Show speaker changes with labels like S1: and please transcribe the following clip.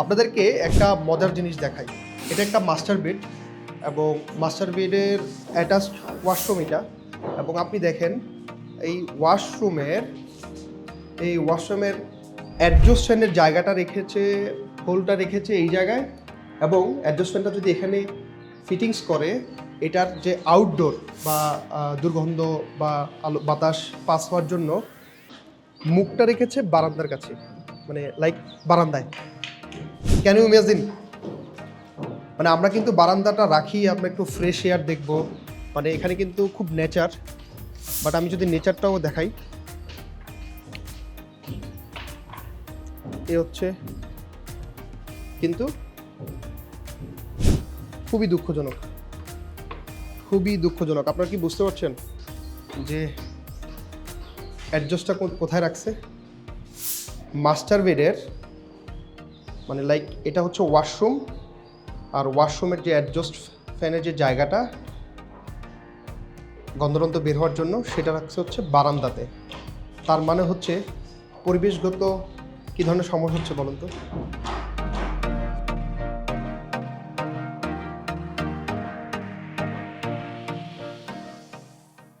S1: আপনাদেরকে একটা মজার জিনিস দেখাই। এটা একটা মাস্টার বেড এবং মাস্টার বেডের অ্যাটাচ ওয়াশরুম এটা এবং আপনি দেখেন, এই ওয়াশরুমের এই ওয়াশরুমের অ্যাডজাস্টমেন্টের জায়গাটা রেখেছে, হোলটা রেখেছে এই জায়গায় এবং অ্যাডজাস্টমেন্টটা যদি এখানে ফিটিংস করে, এটার যে আউটডোর বা দুর্গন্ধ বা আলো, বাতাস পাস হওয়ার জন্য মুখটা রেখেছে বারান্দার কাছে মানে লাইক বারান্দায়। ক্যান ইউ ইমাজিন মানে আমরা কিন্তু বারান্দাটা রাখি, আমরা একটু ফ্রেশ এয়ার দেখব। মানে এখানে কিন্তু খুব নেচার বাট আমি যদি নেচারটাও দেখাই। এ হচ্ছে কিন্তু খুবই দুঃখজনক। খুবই দুঃখজনক। আপনারা কি বুঝতে পারছেন যে অ্যাডজাস্টটা কোথায় রাখছে? মাস্টার বেডের মানে লাইক এটা হচ্ছে ওয়াশরুম আর ওয়াশরুমের যে অ্যাডজাস্ট ফ্যানের যে জায়গাটা গন্ধরন্ত বের হওয়ার জন্য সেটা রাখছে হচ্ছে বারান্দাতে। তার মানে হচ্ছে পরিবেশগত কী ধরনের সমস্যা হচ্ছে বলুন তো?